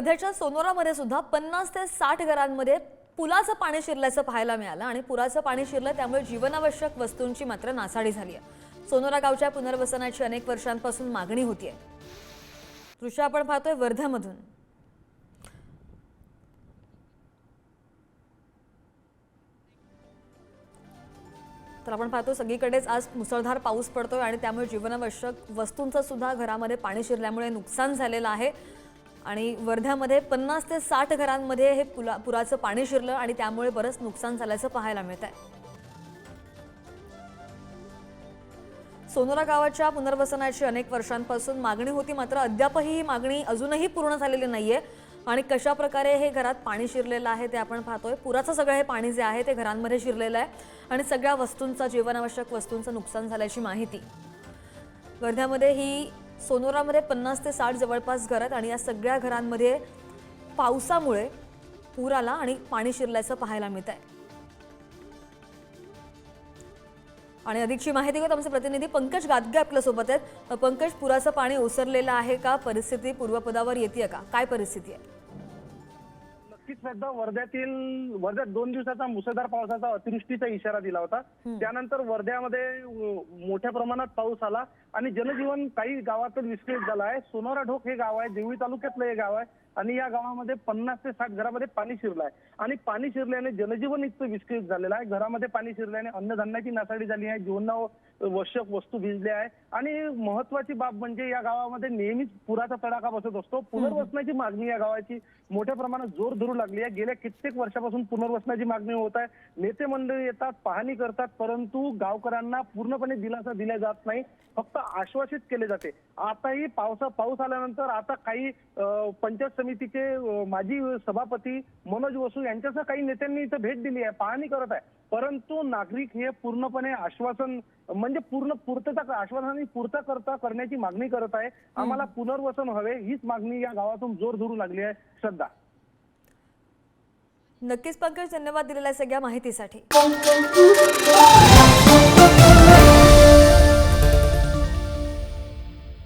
वर्ध्याच्या सोनोरामध्ये सुद्धा पन्नास ते साठ घरांमध्ये पुलाचं पाणी शिरल्याचं पाहायला मिळालं आणि पुराचं पाणी शिरलं त्यामुळे जीवनावश्यक वस्तूंची मात्र नासाडी झाली आहे. सोनोरा गावच्या पुनर्वसनाची अनेक वर्षांपासून मागणी होतीये दृश्य आपण पाहतोय वर्ध्यामधून. तर आपण पाहतो सगळीकडेच आज मुसळधार पाऊस पडतोय आणि त्यामुळे जीवनावश्यक वस्तूंचं सुद्धा घरामध्ये पाणी शिरल्यामुळे नुकसान झालेलं आहे. आणि वर्ध्यामध्ये पन्नास ते साठ घरांमध्ये हे पुला पुराचं पाणी शिरलं आणि त्यामुळे बरंच नुकसान झाल्याचं पाहायला मिळत आहे सोनोरा गावाच्या पुनर्वसनाची अनेक वर्षांपासून मागणी होती मात्र अद्यापही ही मागणी अजूनही पूर्ण झालेली नाहीये. आणि कशा प्रकारे हे घरात पाणी शिरलेलं आहे ते आपण पाहतोय. पुराचं सगळं हे पाणी जे आहे ते घरांमध्ये शिरलेलं आहे आणि सगळ्या वस्तूंचा जीवनावश्यक वस्तूंचं नुकसान झाल्याची माहिती. वर्ध्यामध्ये ही सोनोरामध्ये पन्नास ते साठ जवळपास घरात आहेत आणि या सगळ्या घरांमध्ये पावसामुळे पूर आला आणि पाणी शिरल्याचं पाहायला मिळत आहे. आणि अधिकची माहिती घेत आमचे प्रतिनिधी पंकज गादगे आपल्यासोबत आहेत. पंकज पुराचं पाणी ओसरलेलं आहे का? परिस्थिती पूर्वपदावर येते का? काय परिस्थिती आहे? श्रद्धा वर्ध्यातील वर्ध्यात दोन दिवसाचा मुसळधार पावसाचा अतिवृष्टीचा इशारा दिला होता. त्यानंतर वर्ध्यामध्ये मोठ्या प्रमाणात पाऊस आला आणि जनजीवन काही गावातून विस्कळीत झालं आहे. सोनोरा ढोक हे गाव आहे देवळी तालुक्यातलं हे गाव आहे आणि या गावामध्ये पन्नास ते साठ घरामध्ये पाणी शिरलं आहे. आणि पाणी शिरल्याने जनजीवन इतकं विस्कळीत झालेलं आहे. घरामध्ये पाणी शिरल्याने अन्नधान्याची नासाडी झाली आहे जीवनावश्यक वस्तू भिजल्या आहे आणि महत्वाची बाब म्हणजे या गावामध्ये नेहमीच पुराचा तडाखा बसत असतो. पुनर्वसनाची मागणी या गावाची मोठ्या प्रमाणात जोर धरू लागली आहे. गेल्या कित्येक वर्षापासून पुनर्वसनाची मागणी होत आहे. नेते मंडळी येतात पाहणी करतात परंतु गावकऱ्यांना पूर्णपणे दिलासा दिला जात नाही. फक्त आश्वासित केले जाते. आताही पावसा पाऊस आल्यानंतर आता काही पंचायत समितीचे माजी सभापती मनोज वसू यांच्यासह काही नेत्यांनी इथं भेट दिली आहे पाहणी करत आहे. परंतु नागरिक हे पूर्णपणे आश्वासन म्हणजे पूर्ण पूर्तता आश्वासनाने पूर्ता करता करण्याची मागणी करत आहे. आम्हाला पुनर्वसन हवे हीच मागणी या गावातून जोर धरू लागली आहे. श्रद्धा. नक्कीच पंकज धन्यवाद दिलेल्या सगळ्या माहितीसाठी.